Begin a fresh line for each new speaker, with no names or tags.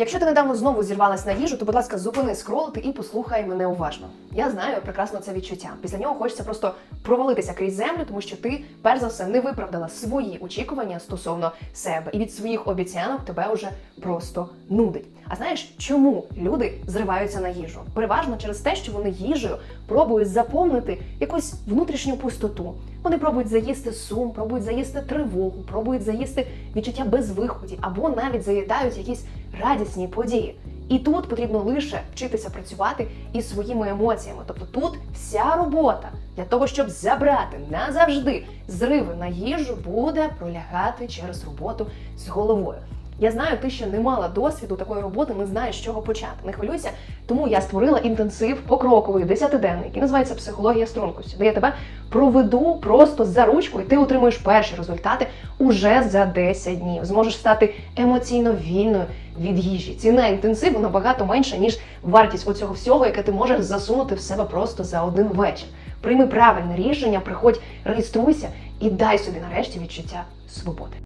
Якщо ти недавно знову зірвалась на їжу, то будь ласка, зупини скролити і послухай мене уважно. Я знаю прекрасно це відчуття. Після нього хочеться просто провалитися крізь землю, тому що ти, перш за все, не виправдала свої очікування стосовно себе, і від своїх обіцянок тебе вже просто нудить. А знаєш, чому люди зриваються на їжу? Переважно через те, що вони їжею пробують заповнити якусь внутрішню пустоту. Вони пробують заїсти сум, пробують заїсти тривогу, пробують заїсти відчуття безвиході або навіть заїдають якісь радісні події. І тут потрібно лише вчитися працювати із своїми емоціями. Тобто тут вся робота для того, щоб забрати назавжди зриви на їжу, буде пролягати через роботу з головою. Я знаю, ти ще не мала досвіду такої роботи, не знаєш, з чого почати. Не хвилюйся, тому я створила інтенсив покроковий, десятиденний, який називається психологія стрункості, де я тебе проведу просто за ручку, і ти отримуєш перші результати уже за 10 днів. Зможеш стати емоційно вільною від їжі. Ціна інтенсиву набагато менша, ніж вартість оцього всього, яке ти можеш засунути в себе просто за один вечір. Прийми правильне рішення, приходь, реєструйся і дай собі нарешті відчуття свободи.